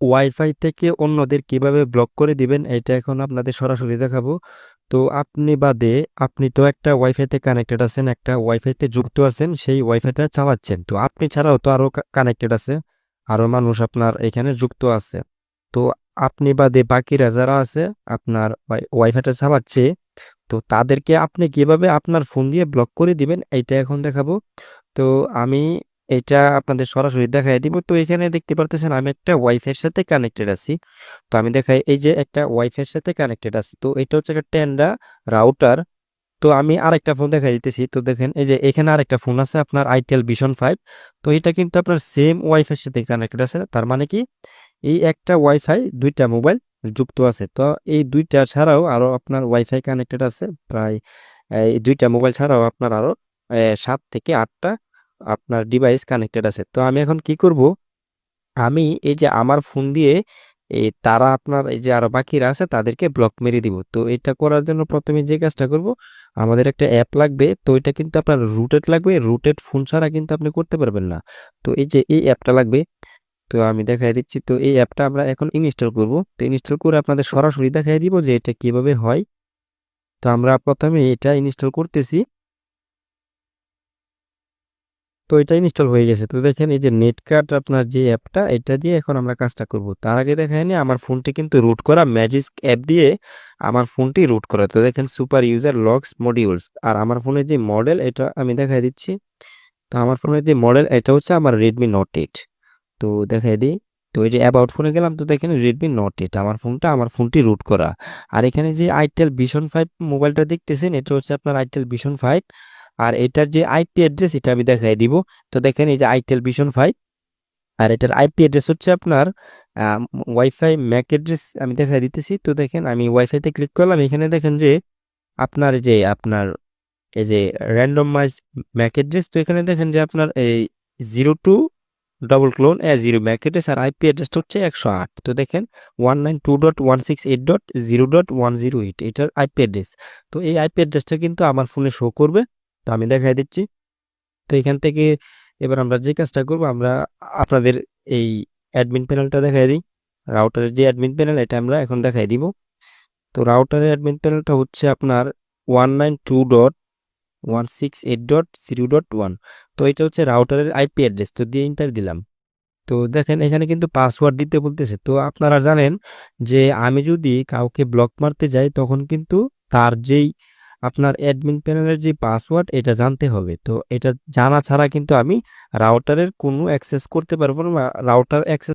Wifi থেকে অন্যদের কীভাবে ব্লক করে দিবেন এটা এখন আপনাদের সরাসরি দেখাবো। তো আপনি বাদে, আপনি তো একটা ওয়াইফাইতে কানেক্টেড আছেন, একটা ওয়াইফাইতে যুক্ত আছেন, সেই ওয়াইফাইটা চালাচ্ছেন। তো আপনি ছাড়াও তো আরও কানেক্টেড আছে আরও মানুষ আপনার এখানে যুক্ত আছে। তো আপনি বাদে বাকিরা যারা আছে, আপনার ওয়াইফাইটা চালাচ্ছে, তো তাদেরকে আপনি কীভাবে আপনার ফোন দিয়ে ব্লক করে দিবেন, এইটা এখন দেখাবো। তো আমি এটা আপনাদের সরাসরি দেখাই দিব। তো এখানে দেখতে পারতেছেন আমি একটা ওয়াইফাইয়ের সাথে কানেক্টেড আছি। তো আমি দেখাই, এই যে একটা ওয়াইফাইয়ের সাথে কানেক্টেড আছি। তো এটা হচ্ছে একটা টেন্ডা রাউটার তো আমি আরেকটা ফোন দেখাই দিতেছি। তো দেখেন, এই যে এখানে আরেকটা ফোন আছে আপনার আইটেল ভিশন ফাইভ তো এটা কিন্তু আপনার সেম ওয়াইফাইয়ের সাথে কানেক্টেড আছে। তার মানে কি? এই একটা ওয়াইফাই দুইটা মোবাইল যুক্ত আছে। তো এই দুইটা ছাড়াও আরও আপনার ওয়াইফাই কানেক্টেড আছে। প্রায়, এই দুইটা মোবাইল ছাড়াও আপনার আরও সাত থেকে আটটা আপনার ডিভাইস কানেক্টেড আছে। তো আমি এখন কি করব? আমি এই যে আমার ফোন দিয়ে এই তারা আপনার, এই যে আরও বাকিরা আছে, তাদেরকে ব্লক মেরে দিব। তো এটা করার জন্য প্রথমে যে কাজটা করব, আমাদের একটা অ্যাপ লাগবে। তো এটা কিন্তু আপনার রুটেড লাগবে। রুটেড ফোন ছাড়া কিন্তু আপনি করতে পারবেন না। তো এই যে এই অ্যাপটা লাগবে, তো আমি দেখাই দিচ্ছি। তো এই অ্যাপটা আমরা এখন ইনস্টল করব। তো ইনস্টল করে আপনাদের সরাসরি দেখাই দিব যে এটা কীভাবে হয়। তো আমরা প্রথমে এটা ইনস্টল করতেছি। তো এটা ইনস্টল হয়ে গেছে। তো দেখেন এই যে নেট কার্ড আপনার যে অ্যাপটা এটা দিয়ে এখন আমরা কাজটা করব। তার আগে দেখায়নি আমার ফোনটি কিন্তু রুট করা ম্যাজিক অ্যাপ দিয়ে আমার ফোনটি রুট করা। তো দেখেন সুপার ইউজার লগস মডিউলস আর আমার ফোনের যে মডেল এটা আমি দেখাই দিচ্ছি। তো আমার ফোনের যে মডেল এটা হচ্ছে আমার রেডমি নোট এইট তো দেখাই দিই। তো এই যে অ্যাবাউট ফোনে গেলাম, তো দেখেন রেডমি নোট এইট আমার ফোনটা, আমার ফোনটি রুট করা। আর এখানে যে আইটেল ভিশন ফাইভ মোবাইলটা দেখতেছেন, এটা হচ্ছে আপনার আইটেল ভিশন ফাইভ আর এটার যে আইপি অ্যাড্রেস এটা আমি দেখাই দিব। তো দেখেন এই যে আইটেল ভিশন ফাইভ আর এটার আইপি অ্যাড্রেস হচ্ছে আপনার ওয়াইফাই ম্যাক অ্যাড্রেস আমি দেখাই দিতেছি। তো দেখেন আমি ওয়াইফাইতে ক্লিক করলাম, এখানে দেখেন যে আপনার যে আপনার এই যে র্যান্ডমাইজ ম্যাক অ্যাড্রেস তো এখানে দেখেন যে আপনার এই zero two double colon A zero MAC address R IP অ্যাড্রেসটা হচ্ছে একশো আট। তো দেখেন one nine two dot one six eight dot zero dot one zero eight এটার আইপি অ্যাড্রেস তো এই আইপি অ্যাড্রেসটা কিন্তু আমার ফোনে শো করবে। তো আমি দেখাই দিচ্ছি। তো এখান থেকে এবার আমরা যে কাজটা করব, আমরা আপনাদের এই অ্যাডমিন প্যানেলটা দেখাই দিই। রাউটারের যে অ্যাডমিন প্যানেল এটা আমরা এখন দেখাই দিব। তো রাউটারের অ্যাডমিন প্যানেলটা হচ্ছে আপনার one nine two dot one six eight dot zero dot one তো এটা হচ্ছে রাউটারের আইপি অ্যাড্রেস তো দিয়ে ইন্টার দিলাম। তো দেখেন, এখানে কিন্তু পাসওয়ার্ড দিতে বলতেছে। তো আপনারা জানেন যে আমি যদি কাউকে ব্লক মারতে যাই, তখন কিন্তু তার যেই আপনার অ্যাডমিন প্যানেলের যে পাসওয়ার্ড এটা জানতে হবে। তো এটা জানা ছাড়া কিন্তু আমি রাউটারের কোনো অ্যাক্সেস করতে পারব না রাউটার অ্যাক্সেস